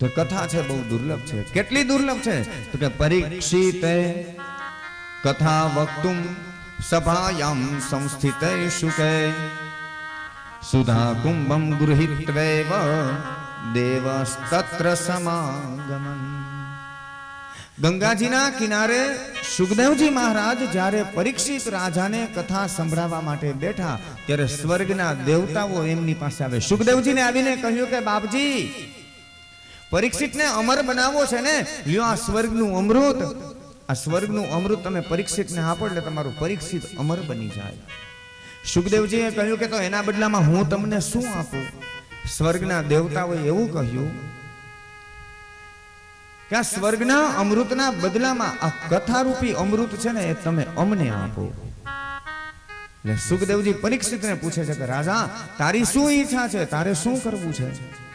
તો કથા છે, બહુ દુર્લભ છે. કેટલી દુર્લભ છે? તો કે પરીક્ષિતે કથા વક્તુમ સભાયામ સંસ્થિતે શુકે સુધા કુંભમ ગૃહિત્વેવ દેવસ્તત્ર સમાગમન. ગંગાજીના કિનારે સુખદેવજી મહારાજ જ્યારે પરીક્ષિત રાજાને કથા સંભળાવવા માટે બેઠા, ત્યારે સ્વર્ગના દેવતાઓ એમની પાસે આવે. સુખદેવજીને આવીને કહ્યું કે, બાપજી પરીક્ષિતને અમર બનાવો છે ને, લ્યો આ સ્વર્ગનું અમૃત. આ સ્વર્ગનું અમૃત તમે પરીક્ષિતને આપો એટલે તમારું પરીક્ષિત અમર બની જાય. સુખદેવજીએ કહ્યું કે તો એના બદલામાં હું તમને શું આપું? સ્વર્ગના દેવતાઓએ એવું કહ્યું કે આ સ્વર્ગના અમૃતના બદલામાં આ કથારૂપી અમૃત છે ને એ તમે અમને આપો. એટલે સુખદેવજી પરીક્ષિતને પૂછે છે કે, રાજા, તારી શું ઈચ્છા છે? તારે શું કરવું છે?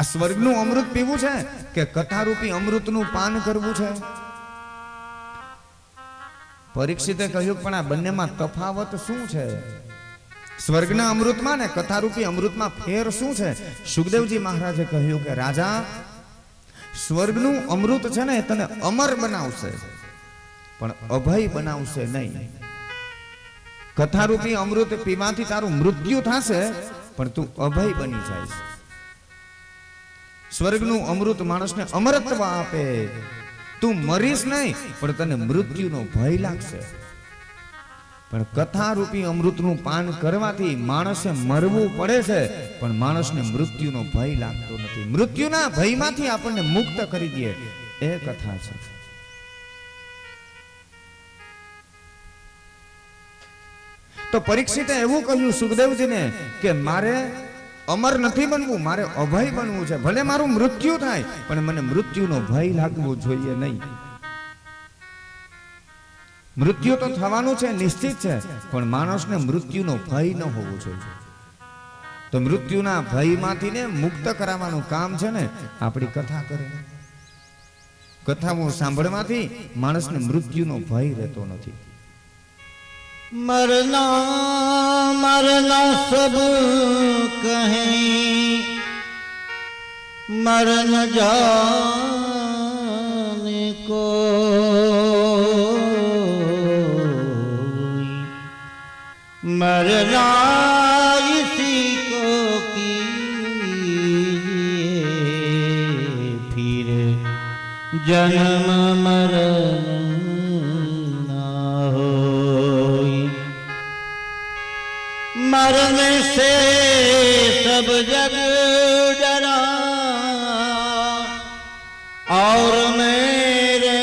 આ સ્વર્ગનું અમૃત પીવું છે કે કથારૂપી અમૃતનું પાન કરવું છે? પરીક્ષિતે કહ્યું, પણ આ બંનેમાં તફાવત શું છે? સ્વર્ગના અમૃતમાં ને કથારૂપી અમૃતમાં ફેર શું છે? સુખદેવજી મહારાજે કહ્યું કે, રાજા, સ્વર્ગનું અમૃત છે ને તને અમર બનાવશે, પણ અભય બનાવશે નહીં. કથારૂપી અમૃત પીવાથી તારું મૃત્યુ થશે, પણ તું અભય બની જાય સ્વર્ગનું અમૃત માણસને અમરત્વ આપે. તું મરીશ નહીં, પણ તને મૃત્યુનો ભય લાગશે. પણ કથારૂપી અમૃતનું પાન કરવાથી માણસે મરવું પડે છે, પણ માણસને મૃત્યુનો ભય લાગતો નથી. મૃત્યુના ભયમાંથી આપણને મુક્ત કરી દે એ કથા છે. તો પરીક્ષિતે એવું કહ્યું સુખદેવજીને કે મારે અમર નથી બનવું, મારે અભય બનવું છે. ભલે મારું મૃત્યુ થાય, પણ મને મૃત્યુનો ભય લાગવો જોઈએ નહીં. મૃત્યુ તો થવાનું છે, નિશ્ચિત છે, પણ માણસને મૃત્યુનો ભય ન હોવો જોઈએ. તો મૃત્યુના ભયમાંથી ને મુક્ત કરાવવાનું કામ છે ને, આપણી કથા કરે. કથાઓ સાંભળવાથી માણસને મૃત્યુનો ભય રહેતો નથી. મરના मरना सब कहें मरन जाने को मरना इसी को कीजिए फिर जन्म मरण मरने से सब जग डरा और मेरे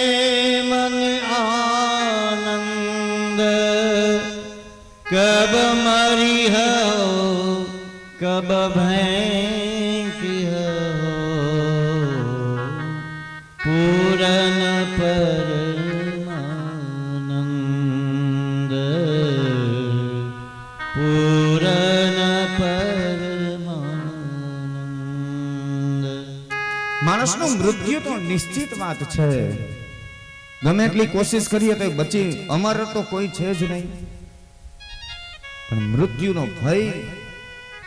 मन आनंद कब मरी हो कब भैंस માણસનું મૃત્યુ તો નિશ્ચિત વાત છે. ગમે એટલી કોશિશ કરીએ તો બચી અમર તો કોઈ છે જ નહીં. પણ મૃત્યુનો ભય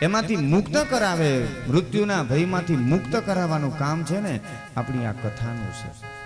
એમાંથી મુક્ત કરાવે. મૃત્યુના ભયમાંથી મુક્ત કરાવવાનું કામ છે ને આપણી આ કથાનું છે.